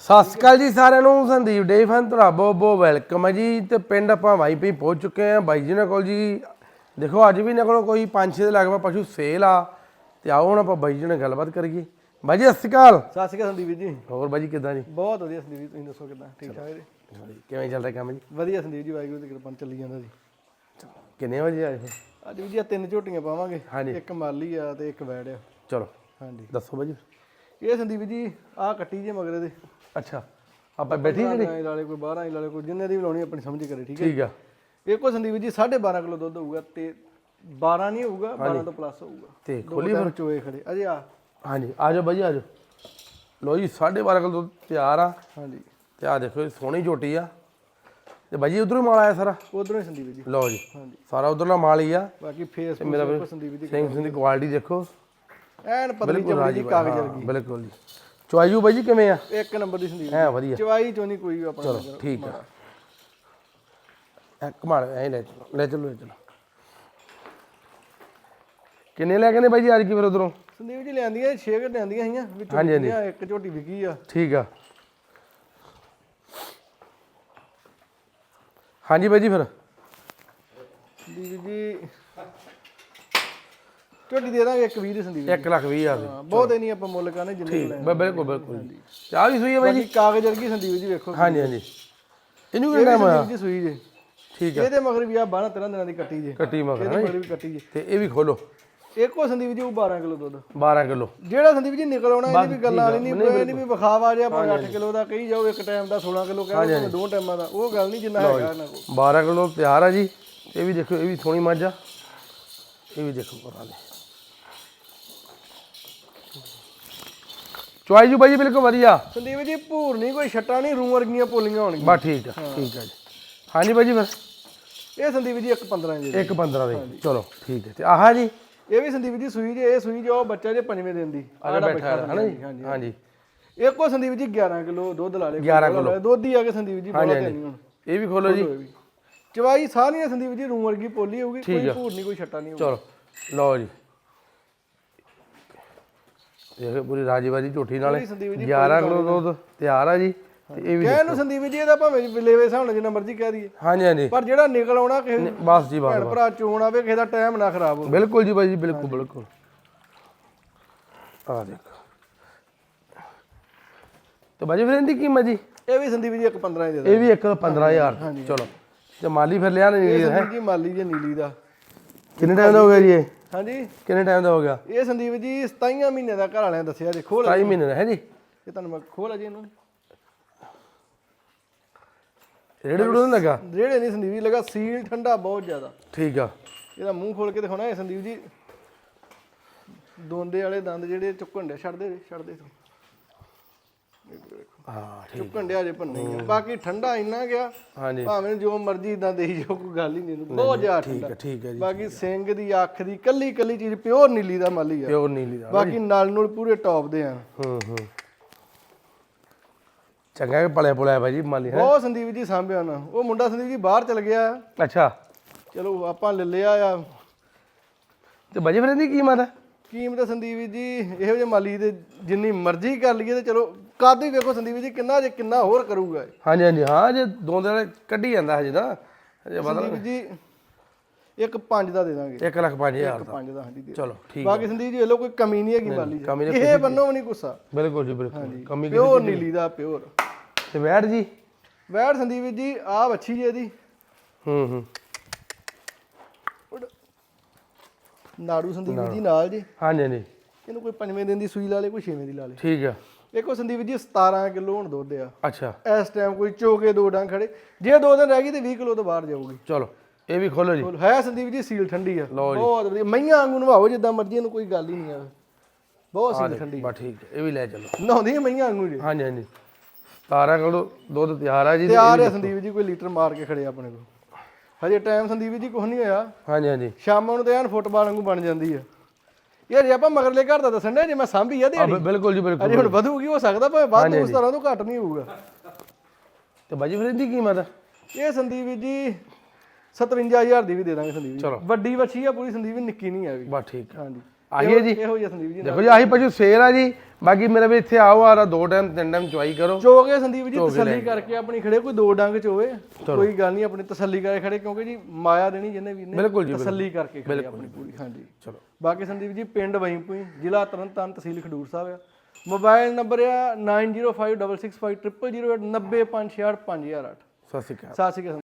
ਸਤਿ ਸ਼੍ਰੀ ਅਕਾਲ ਜੀ ਸਾਰਿਆਂ ਨੂੰ ਸੰਦੀਪ ਡੇ ਫਨ ਤੁਹਾਡਾ ਬਹੁਤ ਬਹੁਤ ਵੈਲਕਮ ਹੈ ਜੀ। ਤੇ ਪਿੰਡ ਆਪਾਂ ਵਾਈ ਪਈ ਪਹੁੰਚ ਚੁੱਕੇ ਆ ਬਾਈ ਜੀ ਨਾਲ ਕੋਲ ਜੀ। ਦੇਖੋ ਅੱਜ ਵੀ ਇਹਨਾਂ ਕੋਲ ਕੋਈ 5-6 ਦੇ ਲਗਭਗ ਪਸ਼ੂ ਸੇਲ ਆ। ਤੇ ਆਓ ਹੁਣ ਆਪਾਂ ਬਾਈ ਜੀ ਨਾਲ ਗੱਲਬਾਤ ਕਰੀਏ। ਬਾਈ ਜੀ ਸਤਿ ਸ਼੍ਰੀ ਅਕਾਲ। ਸਤਿ ਸ਼੍ਰੀ ਅਕਾਲ ਸੰਦੀਪ ਵੀਰ ਜੀ। ਹੋਰ ਬਾਈ ਜੀ ਕਿਦਾਂ ਜੀ? ਬਹੁਤ ਵਧੀਆ ਸੰਦੀਪ ਜੀ ਤੁਸੀਂ ਦੱਸੋ ਕਿਦਾਂ? ਠੀਕ ਠਾਕ ਜੀ? ਕਿਵੇਂ ਚੱਲ ਰਿਹਾ ਕੰਮ ਜੀ? ਵਧੀਆ ਸੰਦੀਪ ਜੀ ਵਾਹਿਗੁਰੂ ਦੀ ਕਿਰਪਾ ਨਾਲ ਚੱਲੀ ਜਾਂਦਾ ਜੀ। ਕਿੰਨੇ ਵਜੇ ਆਏ ਹੋ ਅੱਜ ਵੀ ਜੀ ਆਹ ਤਿੰਨ ਝੋਟੀਆਂ ਪਾਵਾਂਗੇ। ਹਾਂਜੀ। ਇੱਕ ਮਾਲੀ ਆ ਤੇ ਇੱਕ ਵੈੜ ਆ। ਚਲੋ ਹਾਂਜੀ। ਦੱਸੋ ਬਾਈ ਜੀ। ਇਹ ਸੰਦੀਪ ਜੀ ਆਹ ਕੱਟੀ ਜੇ ਮਗਰੇ ਦੇ। ਅੱਛਾ ਆਪਾਂ ਬੈਠੀ ਜਿਹੜੀ? ਆਏ ਲਾਲੇ ਕੋਈ 12 ਲਾਲੇ ਕੋਈ ਜਿੰਨੇ ਦੀ ਵੀ ਲਾਉਣੀ ਆਪਣੀ ਸਮਝ ਕਰੇ ਠੀਕ ਹੈ? ਠੀਕ ਆ। ਇਹ ਕੋ ਸੰਦੀਪ ਜੀ 12.5 ਕਿਲੋ ਦੁੱਧ ਹੋਊਗਾ ਤੇ 12 ਨਹੀਂ ਹੋਊਗਾ 12 ਤੋਂ ਪਲੱਸ ਹੋਊਗਾ। ਤੇ ਖੋਲੀ ਫਿਰ। ਚੋਏ ਖੜੇ। ਅਜੇ ਆ। ਹਾਂਜੀ ਆ ਜਾਓ ਬਾਈ ਆ ਜਾਓ। ਲੋ ਜੀ 12.5 ਕਿਲੋ ਦੁੱਧ ਤਿਆਰ ਆ। ਹਾਂਜੀ। ਤੇ ਆ ਦੇਖੋ ਸੋਹਣੀ ਝੋਟੀ ਆ। ਤੇ ਬਾਈ ਜੀ ਉਧਰੋਂ ਮਾਲ ਆਇਆ ਸਾਰਾ? ਉਧਰੋਂ ਹੀ ਸੰਦੀਪ ਜੀ। ਲਓ ਜੀ ਹਾਂਜੀ। ਸਾਰਾ ਉਧਰਲਾ ਮਾਲ ਹੀ ਆ। ਬਾਕੀ ਫੇਸ ਮੇਰਾ ਸੰਦੀਪ ਜੀ ਸਿੰਘ ਸਿੰਘ ਦੀ ਕੁਆਲਿਟੀ ਦੇਖੋ। ਐਨ ਪਤਲੀ ਚਮੜੀ ਦੀ ਕਾਗਜ਼ ਵਰਗੀ। ਬਿਲਕੁਲ ਜੀ। ਚੁਆਈਓ ਬਾਈ ਜੀ ਕਿਵੇਂ ਆ? ਇੱਕ ਨੰਬਰ ਦੀ ਸੰਦੀਪ ਹੈ ਵਧੀਆ। ਚਵਾਈ ਚੋਂ ਨਹੀਂ ਕੋਈ ਵੀ ਆਪਣਾ ਚਲੋ। ਠੀਕ ਆ। ਐ ਕਮਾਲ ਐ ਲੈ ਲੈ ਚਲੋ ਲੈ ਚਲੋ। ਕਿੰਨੇ ਲੈ ਕੇ ਨੇ ਬਾਈ ਜੀ ਅੱਜ ਕੀ ਫਿਰ ਉਧਰੋਂ? ਸੰਦੀਪ ਜੀ ਲਿਆਂਦੀਆਂ 6 ਘੰਟੇ ਲਿਆਂਦੀਆਂ ਸੀਆਂ ਵਿੱਚੋਂ ਇੱਕ ਝੋਟੀ ਵਿਕੀ ਆ। ਠੀਕ ਆ। ਹਾਂਜੀ ਬਾਈ ਜੀ ਫਿਰ। ਸੰਦੀਪ ਜੀ ਝੋਟੀ ਦੇ ਦਾਂਗੇ ਇੱਕ 20 ਦੀ ਸੰਦੀਪ ਜੀ। 1 ਲੱਖ 20 ਹਜ਼ਾਰ ਦੀ। ਹਾਂ, ਬਹੁਤੇ ਨਹੀਂ ਆਪਾਂ ਮੁੱਲ ਕਰਨੇ ਜਿੰਨੇ ਲੈਣੇ ਬ- ਬਿਲਕੁਲ ਬਿਲਕੁਲ ਜੀ। ਚਾਹ ਵੀ ਸੂਈ ਹੈ ਬਾਈ ਜੀ? ਬਾਕੀ ਕਾਗਜ਼ ਵਰਗੀ ਸੰਦੀਪ ਜੀ ਵੇਖੋ ਹਾਂਜੀ ਹਾਂਜੀ। ਇਹਨੂੰ ਇਹ ਕਿੰਨਾ ਵੀ ਟਾਈਮ ਹੋਇਆ ਸੰਦੀਪ ਜੀ ਸੂਈ ਜੇ। ਠੀਕ ਆ। ਇਹਦੇ ਮਗਰ ਵੀ ਆ 12 13 ਦਿਨਾਂ ਦੀ ਕੱਟੀ ਜੇ। ਕੱਟੀ ਮਗਰ ਇਹਦੇ ਹੈ ਮਗਰ ਵੀ ਕੱਟੀ ਜੇ। ਤੇ ਇਹ ਵੀ ਖੋਲੋ। ਇੱਕੋ ਸੰਦੀਪ ਜੀ ਉਹ 12 ਕਿਲੋ ਦੁੱਧ। 12 ਕਿਲੋ। ਜਿਹੜਾ ਸੰਦੀਪ ਜੀ ਨਿਕਲ ਆਉਣਾ ਇਹਦੀ ਵੀ ਗੱਲਾਂ ਨਹੀਂ ਇਹ ਨਹੀਂ ਵੀ ਵਿਖਾਵਾ ਜਿਹਾ ਭਾਵੇਂ 8 ਕਿਲੋ ਦਾ ਕਹੀ ਜਾਓ ਇੱਕ ਟਾਈਮ ਦਾ 16 ਕਿਲੋ ਕਹਿੰਦੇ ਭਾਵੇਂ ਦੋ ਟਾਈਮਾਂ ਦਾ। ਉਹ ਗੱਲ ਨਹੀਂ ਜਿੰਨਾ ਹੈਗਾ ਇਹਨਾਂ ਕੋਲ। 12 ਕਿਲੋ ਤਿਆਰ ਆ ਜੀ। ਇਹ ਵੀ ਦੇਖੋ ਇਹ ਵੀ ਸੋਹਣੀ ਮੱਝ ਆ। ਇਹ ਵੀ ਦੇਖੋ ਕਰਾ ਲੈ ਚੁਆਈ ਜੀ ਬਾਈ ਜੀ ਬਿਲਕੁਲ ਵਧੀਆ। ਸੰਦੀਪ ਜੀ ਭੂਰ ਨਹੀਂ ਕੋਈ ਛੱਟਾ ਨਹੀਂ ਰੂਮ ਵਰਗੀਆਂ ਪੋਲੀਆਂ ਹੋਣਗੀਆਂ। ਬਸ ਠੀਕ ਆ ਠੀਕ ਆ ਜੀ। ਹਾਂਜੀ ਬਾਈ ਜੀ ਫਿਰ? ਇਹ ਸੰਦੀਪ ਜੀ ਇੱਕ 15 ਜੀ। ਇੱਕ 15 ਦੇ। ਚਲੋ ਠੀਕ ਹੈ ਤੇ ਆਹ ਜੀ? ਇਹ ਵੀ ਸੰਦੀਪ ਜੀ ਸੂਈ ਜੇ ਇਹ ਸੂਈ ਜੋ ਬੱਚਾ ਜੇ ਪੰਜਵੇਂ ਦਿਨ ਦੀ। ਅਜੇ ਬੈਠਾ ਹੈ ਨਾ ਜੀ ਹਾਂਜੀ ਹਾਂਜੀ। ਇੱਕੋ ਸੰਦੀਪ ਜੀ 11 ਕਿਲੋ ਦੁੱਧ ਲਾ ਲੇ 11 ਕਿਲੋ। ਦੁੱਧ ਹੀ ਆ ਕੇ ਸੰਦੀਪ ਜੀ ਬਹੁਤ ਨਹੀਂ ਹੁਣ। ਇਹ ਵੀ ਖੋਲੋ ਜੀ। ਚਵਾਈ ਸਾਰੀਆਂ ਸੰਦੀਪ ਜੀ ਰੂਮ ਵਰਗੀ ਪੋਲੀ ਹੋਊਗੀ ਕੋਈ ਭੂਰ ਨਹੀਂ ਕੋਈ ਛੱਟਾ ਨਹੀਂ ਹੋਊਗਾ। ਚਲੋ ਲਓ ਜੀ। ਇਹ ਪੂਰੀ ਰਾਜੀਵਾਦੀ ਝੋਟੀ ਨਾਲ। ਪੂਰੀ ਸੰਦੀਪ ਜੀ, 11 ਕਿਲੋ ਦੁੱਧ ਤਿਆਰ ਆ ਜੀ ਤੇ ਇਹ ਵੀ ਕਹਿ ਨੂੰ ਸੰਦੀਪ ਜੀ ਇਹਦਾ ਭਾਵੇਂ ਲੈਵੇ ਹਿਸਾਬ ਨਾਲ ਜਿੰਨਾ ਮਰਜ਼ੀ ਕਹਿ ਦਈਏ। ਹਾਂਜੀ ਹਾਂਜੀ। ਪਰ ਜਿਹੜਾ ਨਿਕਲ ਆਉਣਾ ਕਿਸੇ ਬਸ ਜੀ ਬਸ ਭਰਾ ਚੋਣ ਆਵੇ ਕਿਸੇ ਦਾ ਟਾਈਮ ਨਾ ਖਰਾਬ ਹੋਵੇ। ਬਿਲਕੁਲ ਜੀ ਬਾਈ ਜੀ ਬਿਲਕੁਲ ਬਿਲਕੁਲ। ਆ ਦੇਖੋ। ਤੇ ਬਾਜੀ ਫਿਰ ਇਹਦੀ ਕੀਮਤ ਜੀ ਇਹ ਵੀ ਸੰਦੀਪ ਜੀ ਇੱਕ 15 ਹੀ ਦੇ ਦੇ ਇਹ ਵੀ ਇੱਕ 15000 ਚਲੋ। ਤੇ ਮਾਲੀ ਫਿਰ ਲਿਆ ਨਹੀਂ ਇਹ ਸੰਦੀਪ ਜੀ ਮਾਲੀ ਜੇ ਨੀਲੀ ਦਾ। ਕਿੰਨੇ ਟਾਈਮ ਦਾ ਹੋ ਗਿਆ ਜੀ ਇਹ? ਹਾਂਜੀ? ਕਿੰਨੇ ਟਾਈਮ ਦਾ ਹੋ ਗਿਆ? ਇਹ ਸੰਦੀਪ ਜੀ 27 ਮਹੀਨੇ ਦਾ ਘਰ ਵਾਲਿਆਂ ਦੱਸਿਆ ਜੇ ਖੋਲ 2 ਮਹੀਨੇ ਦਾ ਹੈ ਜੀ? ਇਹ ਤੁਹਾਨੂੰ ਮੈਂ ਖੋਲ ਅਜੇ ਇਹਨੂੰ। ਰੇੜੇ ਰੂੜੇ ਨਹੀਂ ਲੱਗਾ? ਜਿਹੜੇ ਨਹੀਂ ਸੰਦੀਪ ਜੀ ਲਗਾ ਸੀਲ ਠੰਡਾ ਬਹੁਤ ਜ਼ਿਆਦਾ। ਠੀਕ ਆ। ਇਹਦਾ ਮੂੰਹ ਖੋਲ ਕੇ ਦਿਖਾਉਣਾ ਹੈ ਸੰਦੀਪ ਜੀ। ਦੋਂਦੇ ਵਾਲੇ ਦੰਦ ਜਿਹੜੇ ਚੁੱਕਣ ਦੇ ਛੱਡਦੇ ਦੇ ਛੱਡਦੇ ਤੋਂ। ਹਾਂ ਠੀਕ ਚੁੱਕਣ ਦੇ ਅਜੇ ਭੰਨੇ ਆ ਬਾਕੀ ਠੰਡਾ ਇੰਨਾ ਗਿਆ ਹਾਂਜੀ। ਭਾਵੇਂ ਜੋ ਮਰਜ਼ੀ ਇਦਾਂ ਦੇਈ ਜੋ ਕੋਈ ਗੱਲ ਹੀ ਨਹੀਂ ਇਹਨੂੰ। ਬਹੁਤ ਜ਼ਿਆਦਾ ਠੀਕ ਠੰਡਾ। ਹੈ ਠੀਕ ਹੈ ਜੀ ਬਾਕੀ ਸਿੰਘ ਦੀ ਅੱਖ ਦੀ ਕੱਲੀ ਕੱਲੀ ਚੀਜ਼ ਪਿਓਰ ਨੀਲੀ ਦਾ ਮਾਲੀ ਆ। ਪਿਓਰ ਨੀਲੀ ਦਾ ਬਾਕੀ ਨਾਲ ਨਾਲ ਪੂਰੇ ਟੌਪ ਦੇ ਆ। ਹੂੰ ਹੂੰ। ਚੰਗਾ ਕਿ ਪਲਿਆ ਪੁਲਿਆ ਬਾਈ ਜੀ ਮਾਲੀ ਹੈ? ਬਹੁਤ ਸੰਦੀਪ ਜੀ ਸਾਂਭਿਆ ਨਾ। ਉਹ ਮੁੰਡਾ ਸੰਦੀਪ ਜੀ ਬਾਹਰ ਚਲ ਗਿਆ। ਅੱਛਾ। ਚਲੋ ਆਪਾਂ ਲੈ ਲਿਆ ਆ। ਤੇ ਬਾਜੀ ਫਿਰ ਇਹਦੀ ਕੀਮਤ ਹੈ ਕੀਮਤ ਸੰਦੀਪ ਜੀ ਇਹੋ ਜਿਹੇ ਮਾਲੀ ਦੇ ਜਿੰਨੀ ਮਰਜ਼ੀ ਕਰ ਲਈਏ ਤੇ ਚਲੋ ਕੱਦ ਹੀ ਵੇਖੋ ਸੰਦੀਪ ਜੀ ਕਿੰਨਾ ਜੇ ਕਿੰਨਾ ਹੋਰ ਕਰੂਗਾ ਇਹ। ਹਾਂਜੀ ਹਾਂਜੀ ਹਾਂ ਜੇ ਦੋ ਦਿਨ ਕੱਢੀ ਜਾਂਦਾ ਹਜੇ ਨਾ ਹਜੇ ਪਤਾ ਸੰਦੀਪ ਜੀ ਇੱਕ 5 ਦਾ ਦੇ ਦਾਂਗੇ। 1 ਲੱਖ 5000 ਦਾ। 5 ਦਾ ਹਾਂਜੀ ਦੇ ਚਲੋ ਠੀਕ ਬਾਕੀ ਸੰਦੀਪ ਜੀ ਇਹ ਲੋ ਕੋਈ ਕਮੀ ਨਹੀਂ ਹੈਗੀ ਮਾਲੀ ਕਮੀ ਇਹ ਬੰਨੋ ਵੀ ਨਹੀਂ ਗੁੱਸਾ। ਬਿਲਕੁਲ ਜੀ ਬਿਲਕੁਲ। ਕਮੀ ਪਿਓਰ ਨੀਲੀ ਦਾ ਪਿਓਰ। ਤੇ ਵੈਟ ਜੀ? ਵੈੜ ਸੰਦੀਪ ਜੀ ਆ ਵੱਛੀ ਜੇ ਇਹਦੀ। ਹੂੰ ਹੂੰ। ਨਾੜੂ ਸੰਦੀਪ ਜੀ ਨਾਲ ਜੀ। ਹਾਂਜੀ ਹਾਂਜੀ। ਇਹਨੂੰ ਕੋਈ ਪੰਜਵੇਂ ਦਿਨ ਦੀ ਸੂਈ ਲਾ ਲੇ ਕੋਈ ਛੇਵੇਂ ਦੀ ਲਾ ਲੇ। ਠੀਕ ਆ। ਦੇਖੋ ਸੰਦੀਪ ਜੀ 17 ਕਿਲੋ ਹੁਣ ਦੁੱਧ ਆ। ਅੱਛਾ। ਇਸ ਟਾਈਮ ਕੋਈ ਚੋਕੇ ਦੋ ਡੰਗ ਖੜੇ। ਜੇ ਦੋ ਦਿਨ ਰਹਿ ਗਈ ਤੇ 20 ਕਿਲੋ ਤੋਂ ਬਾਹਰ ਜਾਊਗੀ। ਚਲੋ ਇਹ ਵੀ ਖੋਲੋ ਜੀ। ਹੈ ਸੰਦੀਪ ਜੀ ਸੀਲ ਠੰਡੀ ਆ। ਬਹੁਤ ਵਧੀਆ। ਮਈਆਂ ਵਾਂਗੂ ਨਵਾਓ ਜਿੱਦਾਂ ਮਰਜ਼ੀ ਇਹਨੂੰ ਕੋਈ ਗੱਲ ਹੀ ਨਹੀਂ ਆ। ਬਹੁਤ ਸੀਲ ਠੰਡੀ ਬਸ ਠੀਕ ਇਹ ਵੀ ਲੈ ਚਲੋ। ਨਹਾਉਂਦੀ ਮਈਆਂ ਵਾਂਗੂ ਜੀ। ਹਾਂਜੀ ਹਾਂਜੀ। 17 ਕਿਲੋ ਦੁੱਧ ਤਿਆਰ ਆ ਜੀ ਤਿਆਰ ਹੈ ਸੰਦੀਪ ਜੀ ਕੋਈ ਲੀਟਰ ਮਾਰ ਕੇ ਖੜੇ ਆਪਣੇ ਕੋਲ। ਹਜੇ ਟਾਈਮ ਸੰਦੀਪ ਜੀ ਕੁਝ ਨਹੀਂ ਹੋਇਆ। ਹਾਂਜੀ ਹਾਂਜੀ। ਸ਼ਾਮਾਂ ਨੂੰ ਤੇ ਐਨ ਫੁੱਟਬਾਲ ਵਾਂਗੂ ਬਣ ਜਾਂਦੀ ਆ। ਯਾਰ ਜੇ ਆਪਾਂ ਮਗਰਲੇ ਘਰ ਦਾ ਦੱਸਣ ਦੇ ਜੇ ਮੈਂ ਸਾਂਭੀ ਆ ਆ ਦਿਹਾੜੀ ਬਿ- ਬਿਲਕੁਲ ਜੀ ਬਿਲਕੁਲ। ਅਜੇ ਹੁਣ ਵਧੂਗੀ ਹੋ ਸਕਦਾ ਭਾਵੇਂ ਵੱਧ ਉਸ ਤਰ੍ਹਾਂ ਤੋਂ ਘੱਟ ਨਹੀਂ ਹੋਊਗਾ। ਤੇ ਬਾਜੀ ਫਿਰ ਇਹਦੀ ਕੀਮਤ ਹੈ? ਇਹ ਸੰਦੀਪ ਜੀ 57000 ਦੀ ਵੀ ਦੇ ਦਾਂਗੇ ਸੰਦੀਪ ਜੀ। ਚਲੋ। ਵੱਡੀ ਵੱਛੀ ਆ ਪੂਰੀ ਸੰਦੀਪ ਜੀ ਨਿੱਕੀ ਨਹੀਂ ਆ ਵੀ। ਬਸ ਠੀਕ ਹਾਂਜੀ। ਆਹੀ ਹੈ ਜੀ। ਇਹੋ ਜਿਹਾ ਸੰਦੀਪ ਜੀ ਦੇਖੋ ਜੀ ਆਹੀ ਪਸ਼ੂ ਸੇਲ ਆ ਜੀ। ਬਾਕੀ ਮੇਰੇ ਵੀ ਇੱਥੇ ਆਓ ਆ ਦੋ ਟਾਈਮ ਤਿੰਨ ਟਾਈਮ ਚੁਆਈ ਕਰੋ। ਚੋਗੇ ਸੰਦੀਪ ਜੀ ਤਸੱਲੀ ਕਰਕੇ ਆਪਣੀ ਖੜੇ ਕੋਈ ਦੋ ਡੰਗ ਚ ਹੋਵੇ ਕੋਈ ਗੱਲ ਨਹੀਂ ਆਪਣੀ ਤਸੱਲੀ ਕਰਕੇ ਖੜੇ ਕਿਉਂਕਿ ਜੀ ਮਾਇਆ ਦੇਣੀ ਜਿਹਨੇ ਵੀ ਨੇ ਤਸੱਲੀ ਕਰਕੇ ਖੜੇ ਆਪਣੀ ਪੂਰੀ ਹਾਂਜੀ। ਚਲੋ। ਬਾਕੀ ਸੰਦੀਪ ਜੀ ਪਿੰਡ ਵਈਪੂਈ ਜ਼ਿਲ੍ਹਾ ਤਰਨਤਾਰਨ ਤਹਿਸੀਲ ਖਡੂਰ ਸਾਹਿਬ ਆ। ਮੋਬਾਈਲ ਨੰਬਰ ਆ 90566500090568 ਸਤਿ ਸ਼੍ਰੀ ਅਕਾਲ। ਸਤਿ ਸ਼੍ਰੀ ਅਕਾਲ।